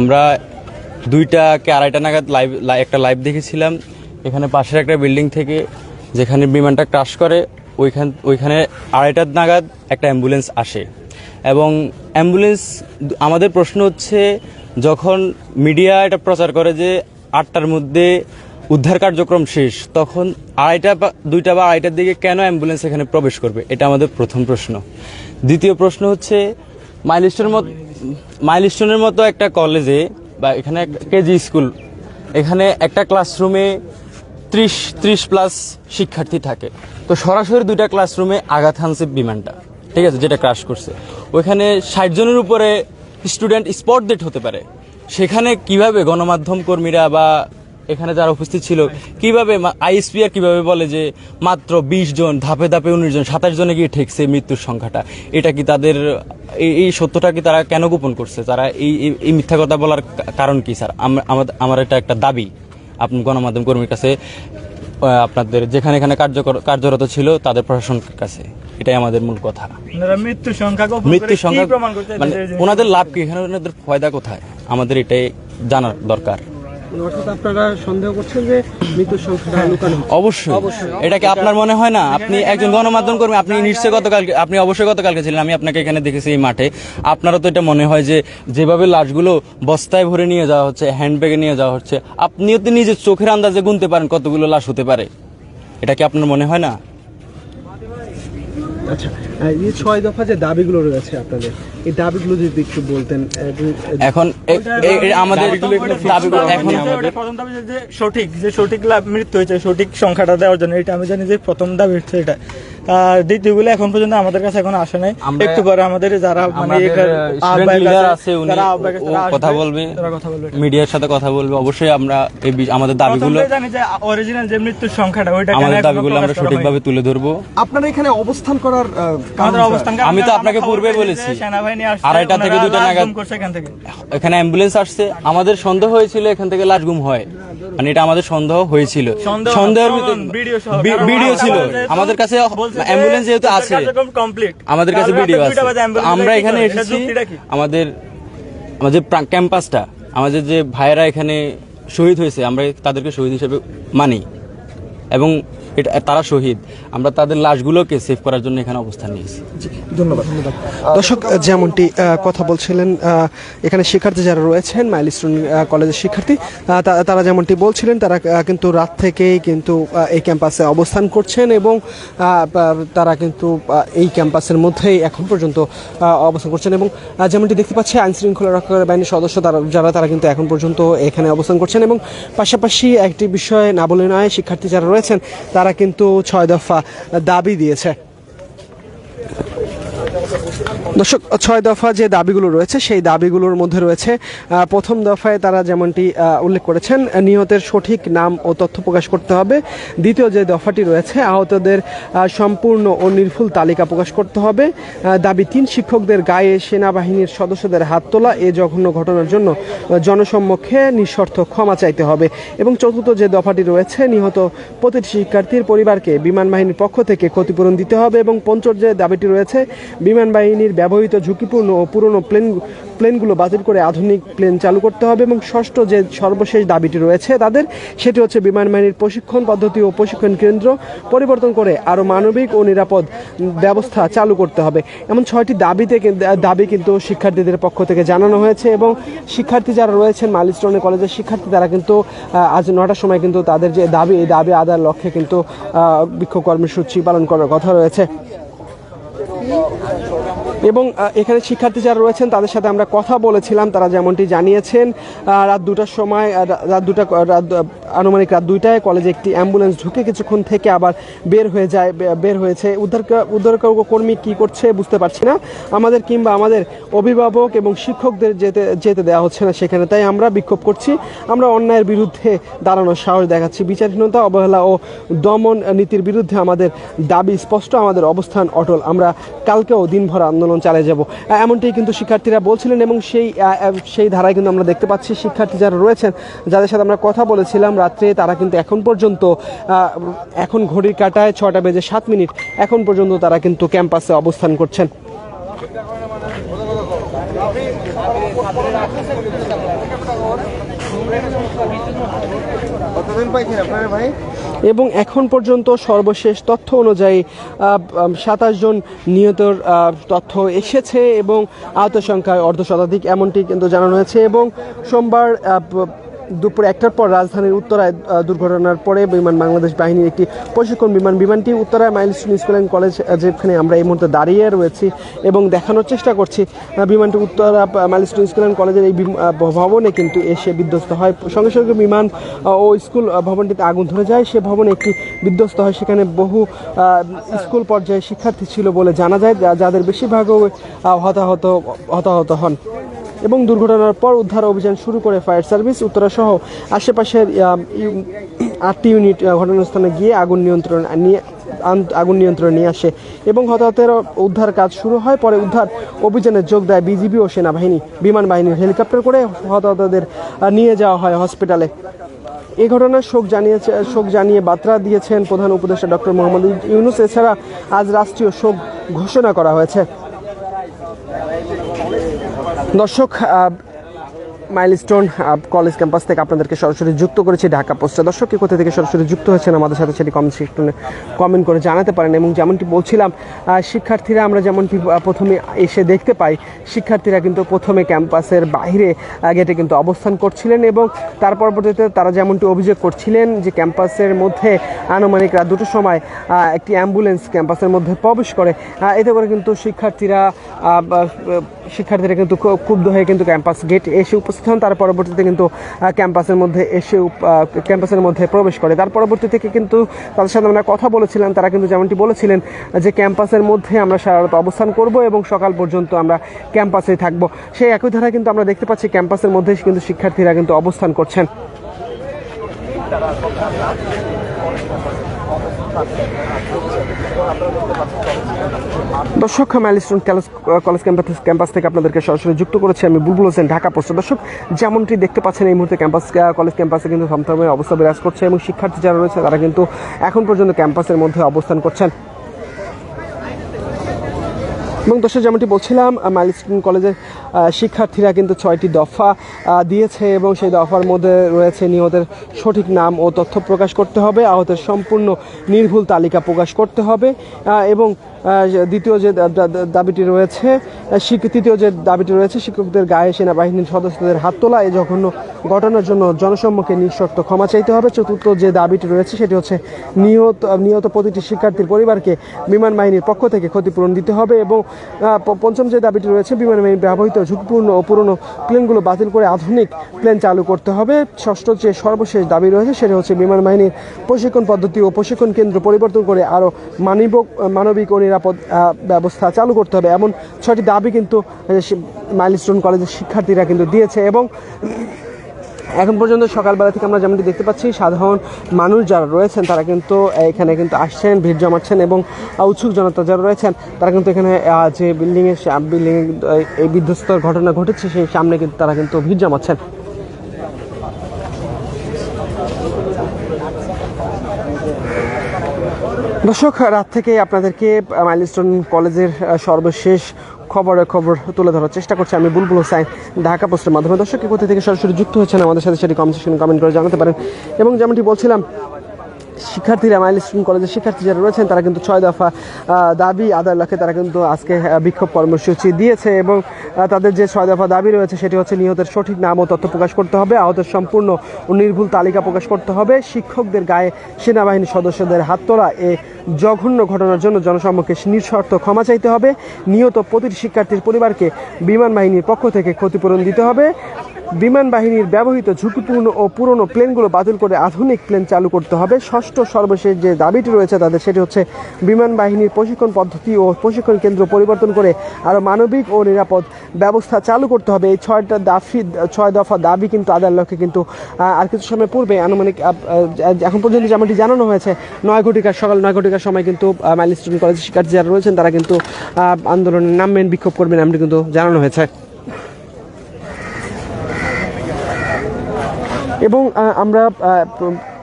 আমরা দুইটা কে আড়াইটা নাগাদ লাইভ একটা লাইভ দেখেছিলাম। এখানে পাশের একটা বিল্ডিং থেকে যেখানে বিমানটা ক্রাশ করে, ওইখান ওইখানে আড়াইটা নাগাদ একটা অ্যাম্বুলেন্স আসে। এবং অ্যাম্বুলেন্স আমাদের প্রশ্ন হচ্ছে, যখন মিডিয়া এটা প্রচার করে যে আটটার মধ্যে উদ্ধার কার্যক্রম শেষ, তখন আড়াইটা বা দুইটা বা আড়াইটার দিকে কেন অ্যাম্বুলেন্স এখানে প্রবেশ করবে? এটা আমাদের প্রথম প্রশ্ন। দ্বিতীয় প্রশ্ন হচ্ছে মাইলস্টোনের মতো মাইলস্টোনের মতো একটা কলেজে বা এখানে কেজি স্কুল, এখানে একটা ক্লাসরুমে ত্রিশ ত্রিশ প্লাস শিক্ষার্থী থাকে। তো সরাসরি দুইটা ক্লাসরুমে আঘাত হানছে বিমানটা, ঠিক আছে, যেটা ক্রাশ করছে। ওইখানে ষাট জনের উপরে স্টুডেন্ট স্পট ডেট হতে পারে। সেখানে কীভাবে গণমাধ্যম কর্মীরা বা এখানে যারা উপস্থিত ছিল কীভাবে আইএসপি আর কীভাবে বলে যে মাত্র বিশ জন ধাপে ধাপে উনিশ জন সাতাশ জনে গিয়ে ঠেকছে মৃত্যুর সংখ্যাটা? এটা কি তাদের এই- সত্যটা কি তারা কেন গোপন করছে? তারা এই এই- মিথ্যা কথা বলার কারণ কি স্যার? আম- আমাদের আমার এটা একটা দাবি। আপনি গণমাধ্যম কর্মীর কাছে আপনাদের যেখানে এখানে কার্যকর কার্যরত ছিল তাদের প্রশাসনের কাছে। এটাই আমাদের মূল কথা। মৃত্যুর সংখ্যা মৃত্যুর সংখ্যা মানে ওনাদের লাভ কি? এখানে ওনাদের ফয়দা কোথায়? আমাদের এটাই জানার দরকার। অর্থাৎ আপনারা সন্দেহ করছেন যে মৃত্যুর সংখ্যাটা লুকানো অবশ্যই। এটা কি আপনার মনে হয় না? আপনি একজন গণমাধ্যম কর্মী আপনি নিশ্চয়ই গতকাল আপনি অবশ্যই গতকালকে ছিলেন আমি আপনাকে এখানে দেখেছি এই মাঠে। আপনারও তো এটা মনে হয় যে যেভাবে লাশগুলো বস্তায় ভরে নিয়ে যাওয়া হচ্ছে হ্যান্ডব্যাগে নিয়ে যাওয়া হচ্ছে আপনিও তো নিজের চোখের আন্দাজে গুনতে পারেন কতগুলো লাশ হতে পারে। এটা কি আপনার মনে হয় না? আচ্ছা। এই ছয় দফা যে দাবিগুলো রয়েছে আপনাদের এই দাবিগুলো যদি একটু বলতেন এখন আমাদের দাবিগুলো এখন প্রথম দাবি যে- সঠিক যে সঠিক লাভ মৃত্যু হয়েছে সঠিক সংখ্যাটা দেওয়ার জন্য এটা আমি জানি যে প্রথম দাবি হচ্ছে এটা। দ্বিতীয়গুলো এখন পর্যন্ত আমাদের কাছে এখন আসে নাই। একটু পরে আমাদের যারা মানে আছে, উনি কথা বলবে। মিডিয়ার সাথে কথা বলবে। অবশ্যই আমরা এই আমাদের দাবিগুলো জানি যে অরিজিনাল যে মৃত্যুর সংখ্যাটা ওইটা আমাদের দাবিগুলো আমরা সঠিকভাবে তুলে ধরবো। আপনারা এখানে অবস্থান করার অবস্থান আমি তো আপনাকে পূর্বে বলেছি। সেনাবাহিনী আসছে আড়াইটা থেকে লাশ নাগাদ- গুম করছে এখান থেকে। এখানে অ্যাম্বুলেন্স আসছে। আমাদের সন্দেহ হয়েছিল এখান থেকে লাশ গুম হয়। মানে এটা আমাদের সন্দেহ হয়েছিল। সন্দেহের ভিডিও ছিল। আমাদের কাছে অ্যাম্বুলেন্স যেহেতু আছে। আমাদের কাছে ভিডিও আছে। আমরা এখানে এসেছি। আমাদের আমাদের ক্যাম্পাসটা আমাদের যে ভাইয়েরা এখানে শহীদ হয়েছে আমরা তাদেরকে শহীদ হিসেবে মানি। এবং এটা তারা শহীদ। আমরা তাদের লাশগুলোকে সেভ করার জন্য এখানে অবস্থান নিয়েছি। ধন্যবাদ ধন্যবাদ। দর্শক যেমনটি কথা বলছিলেন এখানে শিক্ষার্থী যারা রয়েছেন মাইলস্টোন আহ, কলেজের শিক্ষার্থী তারা যেমনটি বলছিলেন তারা কিন্তু রাত থেকেই কিন্তু এই ক্যাম্পাসে অবস্থান করছেন এবং তারা কিন্তু এই ক্যাম্পাসের মধ্যেই এখন পর্যন্ত অবস্থান করছেন এবং যেমনটি দেখতে পাচ্ছি আইন শৃঙ্খলা রক্ষাকারী বাহিনীর সদস্য তারা যারা তারা কিন্তু এখন পর্যন্ত এখানে অবস্থান করছেন এবং পাশাপাশি একটি বিষয় না বলে নয় শিক্ষার্থী যারা রয়েছেন তারা কিন্তু ছয় দফা দাবি দিয়েছে। দর্শক, ছয় দফা যে দাবিগুলো রয়েছে, সেই দাবিগুলোর মধ্যে রয়েছে প্রথম দফায় তারা যেমনটি উল্লেখ করেছেন, নিহতের সঠিক নাম ও তথ্য প্রকাশ করতে হবে। দ্বিতীয় যে দফাটি রয়েছে, আহতদের সম্পূর্ণ ও নির্ভুল তালিকা প্রকাশ করতে হবে। দাবি তিন শিক্ষকদের গায়ে সেনাবাহিনীর সদস্যদের হাত তোলা, এ জঘন্য ঘটনার জন্য জনসম্মুখে নিঃশর্ত ক্ষমা চাইতে হবে। এবং চতুর্থ যে দফাটি রয়েছে, নিহত প্রতিটি শিক্ষার্থীর পরিবারকে বিমান বাহিনীর পক্ষ থেকে ক্ষতিপূরণ দিতে হবে। এবং পঞ্চম যে দাবিটি রয়েছে, বিমান বাহিনীর ব্যবহৃত ঝুঁকিপূর্ণ ও পুরনো প্লেন, প্লেনগুলো বাতিল করে আধুনিক প্লেন চালু করতে হবে এবং ষষ্ঠ যে সর্বশেষ দাবিটি রয়েছে তাদের, সেটি হচ্ছে বিমান বাহিনীর প্রশিক্ষণ পদ্ধতি ও প্রশিক্ষণ কেন্দ্র পরিবর্তন করে আরও মানবিক ও নিরাপদ ব্যবস্থা চালু করতে হবে। এমন ছয়টি দাবিতে দাবি কিন্তু শিক্ষার্থীদের পক্ষ থেকে জানানো হয়েছে এবং শিক্ষার্থী যারা রয়েছেন মালিস্টনে কলেজের শিক্ষার্থী তারা কিন্তু আজ নটার সময় কিন্তু তাদের যে দাবি, এই দাবি আদার লক্ষ্যে কিন্তু বিক্ষোভ কর্মসূচি পালন করার কথা রয়েছে। এবং এখানে শিক্ষার্থী যারা রয়েছেন, তাদের সাথে আমরা কথা বলেছিলাম। তারা যেমনটি জানিয়েছেন রাত দুটার সময় রাত দুটা রাত আনুমানিক রাত দুইটায় কলেজে একটি অ্যাম্বুলেন্স ঢুকে কিছুক্ষণ থেকে আবার বের হয়ে যায় বের হয়েছে। উদ্ধার উদ্ধার কর্মী কী করছে বুঝতে পারছি না। আমাদের কিংবা আমাদের অভিভাবক এবং শিক্ষকদের যেতে যেতে দেওয়া হচ্ছে না সেখানে। তাই আমরা বিক্ষোভ করছি। আমরা অন্যায়ের বিরুদ্ধে দাঁড়ানোর সাহস দেখাচ্ছি। বিচারহীনতা, অবহেলা ও দমন নীতির বিরুদ্ধে আমাদের দাবি স্পষ্ট, আমাদের অবস্থান অটল। আমরা কালকেও দিনভর আন্দোলন চালিয়ে যাব। এমনটাই কিন্তু শিক্ষার্থীরা বলছিলেন এবং সেই সেই ধারায় কিন্তু আমরা দেখতে পাচ্ছি শিক্ষার্থী যারা রয়েছেন, যাদের সাথে আমরা কথা বলেছিলাম রাত্রে, তারা কিন্তু এখন পর্যন্ত এখন ঘড়ির কাটায় ছটা বেজে সাত মিনিট, এখন পর্যন্ত তারা কিন্তু ক্যাম্পাসে অবস্থান করছেন। এবং এখন পর্যন্ত সর্বশেষ তথ্য অনুযায়ী সাতাশ জন নিহতর তথ্য এসেছে এবং আহত সংখ্যায় অর্ধ শতাধিক, এমনটি কিন্তু জানানো হয়েছে এবং সোমবার দুপুর একটার পর রাজধানীর উত্তরায় দুর্ঘটনার পরে বিমান বাংলাদেশ বাহিনীর একটি প্রশিক্ষণ বিমান বিমানটি উত্তরায় মাইলস্টোন স্কুল অ্যান্ড কলেজ যেখানে আমরা এই মুহূর্তে দাঁড়িয়ে রয়েছি এবং দেখানোর চেষ্টা করছি। বিমানটি উত্তরা মাইলস্টোন স্কুল অ্যান্ড কলেজের এই ভবনে কিন্তু এসে বিধ্বস্ত হয়। সঙ্গে সঙ্গে বিমান ও স্কুল ভবনটিতে আগুন ধরে যায়। সে ভবনে একটি বিধ্বস্ত হয়। সেখানে বহু স্কুল পর্যায়ে শিক্ষার্থী ছিল বলে জানা যায় যাদের বেশিরভাগও হতাহত হতাহত হন। এবং দুর্ঘটনার পর উদ্ধার অভিযান শুরু করে ফায়ার সার্ভিস উত্তরা সহ আশেপাশের আটটি ইউনিট ঘটনাস্থলে গিয়ে আগুন নিয়ন্ত্রণ নিয়ে আগুন নিয়ন্ত্রণে নিয়ে আসে এবং হতাহতের উদ্ধার কাজ শুরু হয়। পরে উদ্ধার অভিযানে যোগ দেয় বিজিবি ও সেনাবাহিনী। বিমান বাহিনীর হেলিকপ্টার করে হতাহতদের নিয়ে যাওয়া হয় হসপিটালে। এই ঘটনার শোক জানিয়েছে, শোক জানিয়ে বার্তা দিয়েছেন প্রধান উপদেষ্টা ডক্টর মোহাম্মদ ইউনুস। এছাড়া আজ রাষ্ট্রীয় শোক ঘোষণা করা হয়েছে। দর্শক মাইলস্টোন কলেজ ক্যাম্পাস থেকে আপনাদেরকে সরাসরি যুক্ত করেছি ঢাকা পোস্টে দর্শক, কে কোথা থেকে সরাসরি যুক্ত হয়েছেন আমাদের সাথে সেটি কমেন্ট সেকশনে কমেন্ট করে জানাতে পারেন। এবং যেমনটি বলছিলাম শিক্ষার্থীরা আমরা যেমনটি প্রথমে এসে দেখতে পাই, শিক্ষার্থীরা কিন্তু প্রথমে ক্যাম্পাসের বাইরে গেটে কিন্তু অবস্থান করছিলেন এবং তার পরবর্তীতে তারা যেমনটি অভিযোগ করছিলেন যে ক্যাম্পাসের মধ্যে আনুমানিক রাত দুটোর সময় একটি অ্যাম্বুলেন্স ক্যাম্পাসের মধ্যে প্রবেশ করে। এতে করে কিন্তু শিক্ষার্থীরা শিক্ষার্থীরা কিন্তু ক্ষুব্ধ হয়ে কিন্তু ক্যাম্পাস গেট এসে উপস্থিত হন। তার পরবর্তীতে কিন্তু ক্যাম্পাসের মধ্যে এসে ক্যাম্পাসের মধ্যে প্রবেশ করে। তার পরবর্তী থেকে কিন্তু তাদের সাথে আমরা কথা বলেছিলাম, তারা কিন্তু যেমনটি বলেছিলেন যে ক্যাম্পাসের মধ্যে আমরা সারারত অবস্থান করব এবং সকাল পর্যন্ত আমরা ক্যাম্পাসে থাকব। সেই একই ধারা কিন্তু আমরা দেখতে পাচ্ছি ক্যাম্পাসের মধ্যে কিন্তু শিক্ষার্থীরা কিন্তু অবস্থান করছেন। দর্শক ম্যালিস্টোন কলেজ ক্যাম্পাস ক্যাম্পাস থেকে আপনাদেরকে সরাসরি যুক্ত করেছি। আমি বুলবুল হোসেন, ঢাকা পোস্ট। দর্শক, যেমনটি দেখতে পাচ্ছেন, এই মুহূর্তে ক্যাম্পাস কলেজ ক্যাম্পাসে কিন্তু থমথমের অবস্থা বিরাজ করছে এবং শিক্ষার্থী যারা রয়েছে, তারা কিন্তু এখন পর্যন্ত ক্যাম্পাসের মধ্যে অবস্থান করছেন। এবং দর্শক, যেমনটি বলছিলাম মাইলস্টোন কলেজের শিক্ষার্থীরা কিন্তু ছয়টি দফা দিয়েছে এবং সেই দফার মধ্যে রয়েছে নিহতের সঠিক নাম ও তথ্য প্রকাশ করতে হবে। আহতের সম্পূর্ণ নির্ভুল তালিকা প্রকাশ করতে হবে এবং দ্বিতীয় যে দাবিটি রয়েছে তৃতীয় যে দাবিটি রয়েছে, শিক্ষকদের গায়ে সেনাবাহিনীর সদস্যদের হাত তোলা, এই জঘন্য ঘটনার জন্য জনসম্মুখে নিঃশর্ত ক্ষমা চাইতে হবে। চতুর্থ যে দাবিটি রয়েছে, সেটি হচ্ছে নিহত নিহত প্রতিটি শিক্ষার্থীর পরিবারকে বিমান বাহিনীর পক্ষ থেকে ক্ষতিপূরণ দিতে হবে এবং পঞ্চম যে দাবিটি রয়েছে, বিমান বাহিনীর ব্যবহৃত ঝুঁকিপূর্ণ ও পুরনো প্লেনগুলো বাতিল করে আধুনিক প্লেন চালু করতে হবে। ষষ্ঠ যে সর্বশেষ দাবি রয়েছে, সেটা হচ্ছে বিমান বাহিনীর প্রশিক্ষণ পদ্ধতি ও প্রশিক্ষণ কেন্দ্র পরিবর্তন করে আরও মানবিক মানবিক ও নিরাপদ ব্যবস্থা চালু করতে হবে। এমন ছয়টি দাবি কিন্তু মাইলস্টোন কলেজের শিক্ষার্থীরা কিন্তু দিয়েছে এবং এখন পর্যন্ত সকালবেলা থেকে আমরা যেমনটি দেখতে পাচ্ছি, সাধারণ মানুষ যারা রয়েছেন, তারা কিন্তু এখানে কিন্তু আসছেন, ভিড় জমাচ্ছেন এবং উৎসুক জনতা যারা রয়েছেন, তারা কিন্তু এখানে যে বিল্ডিংয়ের বিল্ডিং এই বিধ্বস্তর ঘটনা ঘটেছে, সেই সামনে কিন্তু তারা কিন্তু ভিড় জমাচ্ছেন। দর্শক, রাত থেকে আপনাদেরকে মাইলস্টোন কলেজের সর্বশেষ খবরে খবর তুলে ধরার চেষ্টা করছি আমি, বুলবুল হোসাইন, ঢাকা পোস্টের মাধ্যমে। দর্শক কোথা থেকে সরাসরি যুক্ত হয়েছেন আমাদের সাথে সেটি কমেন্ট করে জানাতে পারেন। এবং যেমনটি বলছিলাম শিক্ষার্থীরা মাইলস্টোন কলেজের শিক্ষার্থী যারা রয়েছেন, তারা কিন্তু ছয় দফা দাবি আদায়ের লক্ষ্যে তারা কিন্তু আজকে বিক্ষোভ কর্মসূচি দিয়েছে এবং তাদের যে ছয় দফা দাবি রয়েছে সেটি হচ্ছে নিহতের সঠিক নাম ও তথ্য প্রকাশ করতে হবে, আহতের সম্পূর্ণ ও নির্ভুল তালিকা প্রকাশ করতে হবে, শিক্ষকদের গায়ে সেনাবাহিনীর সদস্যদের হাত তোলা, এ জঘন্য ঘটনার জন্য জনসম্মুখে নিঃশর্ত ক্ষমা চাইতে হবে, নিহত প্রতিটি শিক্ষার্থীর পরিবারকে বিমান বাহিনীর পক্ষ থেকে ক্ষতিপূরণ দিতে হবে বিমান বাহিনীর ব্যবহৃত ঝুঁকিপূর্ণ ও পুরনো প্লেনগুলো বাতিল করে আধুনিক প্লেন চালু করতে হবে। ষষ্ঠ সর্বশেষ যে দাবিটি রয়েছে তাদের সেটি হচ্ছে বিমান বাহিনীর প্রশিক্ষণ পদ্ধতি ও প্রশিক্ষণ কেন্দ্র পরিবর্তন করে আরও মানবিক ও নিরাপদ ব্যবস্থা চালু করতে হবে। এই ছয়টা দাফি ছয় দফা দাবি কিন্তু আদায়ের লক্ষ্যে কিন্তু আর কিছু সময় পূর্বে আনুমানিক এখন পর্যন্ত যেমনটি জানানো হয়েছে, নয় ঘটিকার সকাল নয় ঘটিকার সময় কিন্তু মাইলস্টোন কলেজের শিক্ষার্থী যারা রয়েছেন তারা কিন্তু আন্দোলনে নামবেন, বিক্ষোভ করবেন, এমনটি কিন্তু জানানো হয়েছে। এবং আমরা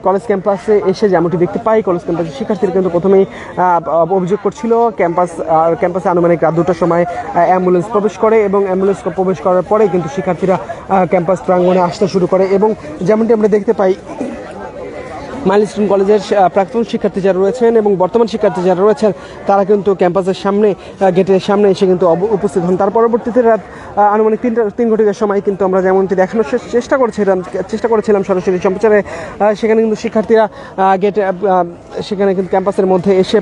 কলেজ ক্যাম্পাসে এসে যেমনটি দেখতে পাই কলেজ ক্যাম্পাসে শিক্ষার্থীরা কিন্তু প্রথমেই অভিযোগ করছিল ক্যাম্পাস ক্যাম্পাসে আনুমানিক রাত দুটার সময় অ্যাম্বুলেন্স প্রবেশ করে এবং অ্যাম্বুলেন্স প্রবেশ করার পরে কিন্তু শিক্ষার্থীরা ক্যাম্পাস প্রাঙ্গণে আসতে শুরু করে এবং যেমনটি আমরা দেখতে পাই মাইলস্টোন কলেজের প্রাক্তন শিক্ষার্থী যারা রয়েছেন এবং বর্তমান শিক্ষার্থী যারা রয়েছেন, তারা কিন্তু ক্যাম্পাসের সামনে গেটের সামনে এসে কিন্তু উপস্থিত হন। তার পরবর্তীতে রাত আনুমানিক তিনটা, তিন ঘটিকার সময় কিন্তু আমরা যেমনটি দেখানোর চেষ্টা করেছিলাম চেষ্টা করেছিলাম সরাসরি সম্প্রচারে সেখানে কিন্তু শিক্ষার্থীরা গেটে সেখানে কিন্তু ক্যাম্পাসের মধ্যে এসে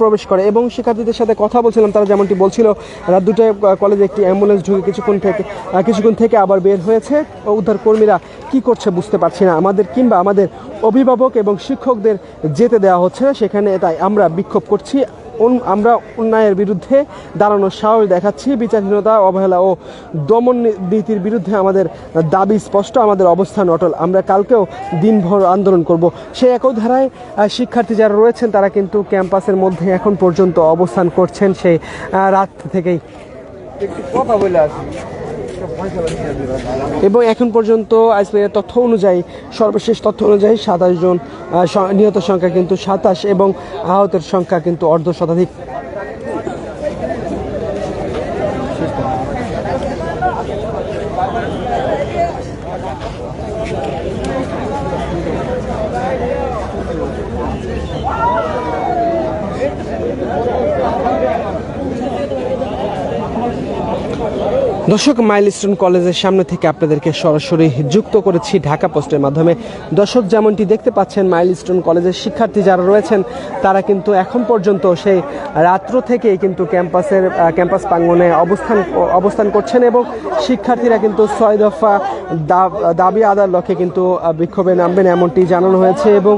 প্রবেশ করে এবং শিক্ষার্থীদের সাথে কথা বলছিলাম, তারা যেমনটি বলছিল, রাত দুটায় কলেজে একটি অ্যাম্বুলেন্স ঢুকে কিছুক্ষণ থেকে কিছুক্ষণ থেকে আবার বের হয়েছে উদ্ধার কর্মীরা কী করছে বুঝতে পারছি না। আমাদের কিংবা আমাদের অভিভাবক এবং শিক্ষকদের যেতে দেওয়া হচ্ছে না সেখানে তাই আমরা বিক্ষোভ করছি। আমরা অন্যায়ের বিরুদ্ধে দাঁড়ানোর সাহস দেখাচ্ছি। বিচারহীনতা, অবহেলা ও দমন নীতির বিরুদ্ধে আমাদের দাবি স্পষ্ট, আমাদের অবস্থান অটল। আমরা কালকেও দিনভর আন্দোলন করব। সেই একই ধারায় শিক্ষার্থী যারা রয়েছেন, তারা কিন্তু ক্যাম্পাসের মধ্যে এখন পর্যন্ত অবস্থান করছেন। সেই রাত থেকেই। এবং এখন পর্যন্ত আইসিআইয়ের তথ্য অনুযায়ী, সর্বশেষ তথ্য অনুযায়ী সাতাশ জন নিহত সংখ্যা কিন্তু সাতাশ এবং আহতের সংখ্যা কিন্তু অর্ধ শতাধিক। দর্শক, মাইলস্টোন কলেজের সামনে থেকে আপনাদেরকে সরাসরি যুক্ত করেছি ঢাকা পোস্টের মাধ্যমে। দর্শক, যেমনটি দেখতে পাচ্ছেন, মাইলস্টোন কলেজের শিক্ষার্থী যারা রয়েছেন, তারা কিন্তু এখন পর্যন্ত সেই রাত্র থেকেই কিন্তু ক্যাম্পাসের ক্যাম্পাস প্রাঙ্গনে অবস্থান অবস্থান করছেন এবং শিক্ষার্থীরা কিন্তু ছয় দফা দাবি আদার লক্ষ্যে কিন্তু বিক্ষোভে নামবেন এমনটি জানানো হয়েছে এবং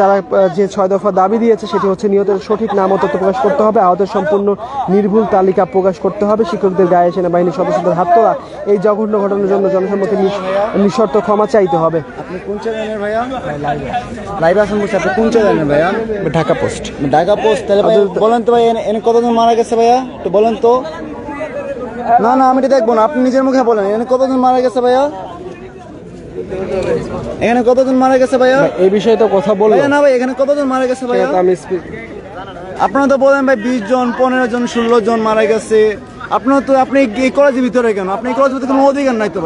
তারা যে ছয় দফা দাবি দিয়েছে সেটি হচ্ছে নিহতের সঠিক নাম তথ্য প্রকাশ করতে হবে, আহতের সম্পূর্ণ নির্ভুল তালিকা প্রকাশ করতে হবে, শিক্ষকদের গায়ে সেনাবাহিনীর সদস্যদের হাত তোলা এই জঘন্য ঘটনার জন্য জনসম্মতি নিঃ- নিঃশর্ত ক্ষমা চাইতে হবে। আপনি কোন চ্যানেলের ভাইয়া? লাইভ আসেন বলছি আপনি কোন চ্যানেলের ভাইয়া? ঢাকা পোস্ট। ঢাকা পোস্ট তাহলে বলেন তো ভাই এনে- এনে কতজন মারা গেছে ভাইয়া? তো বলেন তো। না না আমি এটা দেখব না আপনি নিজের মুখে বলেন এখানে কতজন মারা গেছে ভাইয়া? এখানে কতজন মারা গেছে ভাইয়া? এই বিষয়ে তো কথা বলব না ভাই এখানে কতজন মারা গেছে ভাইয়া? আমি আপনারা তো বলেন ভাই বিশ জন পনেরো জন ষোলো জন মারা গেছে। আপনার তো আপনি এই কলেজের ভিতরে কেন? আপনি এই কলেজের ভিতরে কোনো অধিকার নাই তো?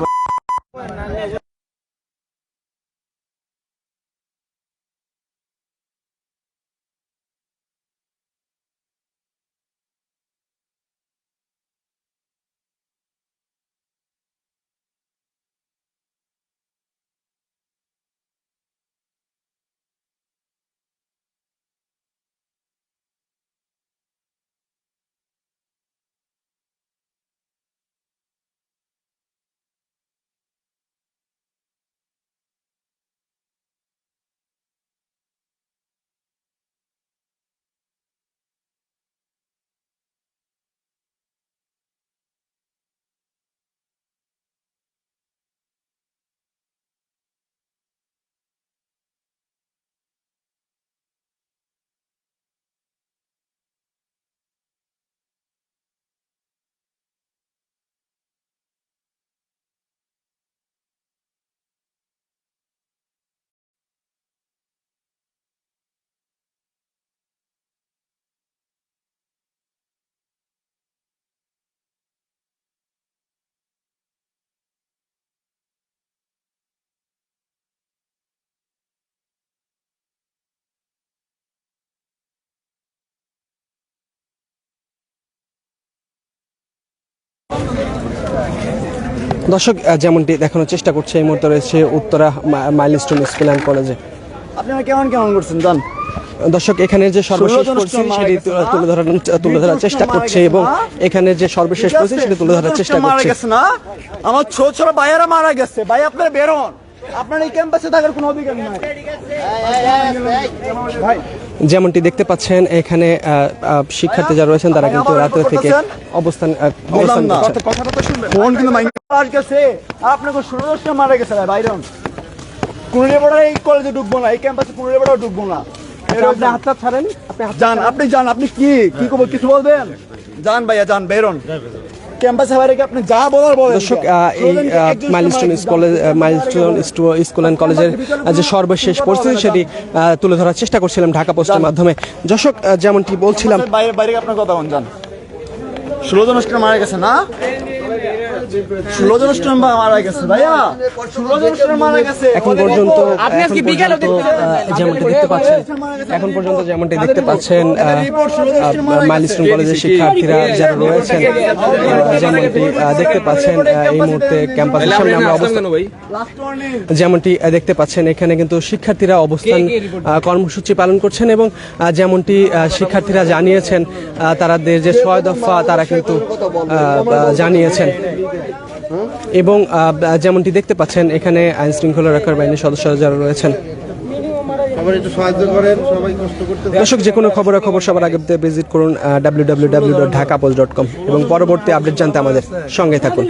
দর্শক যেমনটি দেখানোর চেষ্টা করছে এই মুহূর্তে রয়েছে উত্তরা মাইলস্টোন স্কুল অ্যান্ড কলেজে। আপনারা কেমন কেমন করছেন জান? দর্শক এখানে যে সর্বশেষ পরিস্থিতি সেটি তুলে- ধরার তুলে ধরার চেষ্টা করছে এবং এখানে যে সর্বশেষ পরিস্থিতি সেটি তুলে ধরার চেষ্টা করছে গেছে না? আমার ছোট ছোট ভাইয়েরা মারা গেছে। ভাই আপনারা বের হন আপনার এই ক্যাম্পাসে থাকার কোনো অধিকার নাই। ভাই। যেমনটি দেখতে পাচ্ছেন এখানে শিক্ষার্থী যারা রয়েছেন তারা কিন্তু রাত্রে থেকে অবস্থান অবস্থান কথাটা তো শুনবেন। ফোন কিন্তু মাইন্ড গেছে। আপনাকে ষোলো মারা গেছে বাইরন। কুড়িয়ে বড় এই কলেজে ঢুকবো না এই ক্যাম্পাসে কুড়িয়ে বড় ঢুকবো না। আপনি হাতটা ছাড়েন আপনি যান আপনি যান আপনি কি কি করব কিছু বলবেন? যান ভাইয়া যান বেরোন ক্যাম্পাসে বাইরে কি আপনি যা বলার বলেন। দর্শক এই Milestone college Milestone school and কলেজের যে সর্বশেষ পরিস্থিতি সেটি তুলে ধরার চেষ্টা করছিলাম ঢাকা পোস্টের মাধ্যমে। দর্শক যেমনটি বলছিলাম বাইরে বাইরে আপনার কথা বলেন যান ষোলো জন মারা গেছে না? ষোলো জন স্টুডেন্ট মারা গেছে ভাইয়া। ষোলো জন স্টুডেন্ট মারা গেছে। এখন পর্যন্ত যেমনটি দেখতে পাচ্ছেন এখন পর্যন্ত যেমনটি দেখতে পাচ্ছেন মাইলস্টোন কলেজের শিক্ষার্থীরা যারা রয়েছেন যেমনটি দেখতে পাচ্ছেন এই মুহূর্তে ক্যাম্পাসের সামনে আমরা অবস্থান যেমনটি দেখতে পাচ্ছেন এখানে কিন্তু শিক্ষার্থীরা অবস্থান কর্মসূচি পালন করছেন এবং যেমনটি শিক্ষার্থীরা জানিয়েছেন তারা যে ছয় দফা তারা কিন্তু জানিয়েছেন। এবং যেমনটি দেখতে পাচ্ছেন এখানে আইন শৃঙ্খলা রক্ষার বাহিনীর সদস্যরা যারা রয়েছেন। দর্শক যে কোনো খবর খবর সবার আগে ভিজিট করুন W W W dot Dhaka post dot com এবং পরবর্তী আপডেট জানতে আমাদের সঙ্গে থাকুন।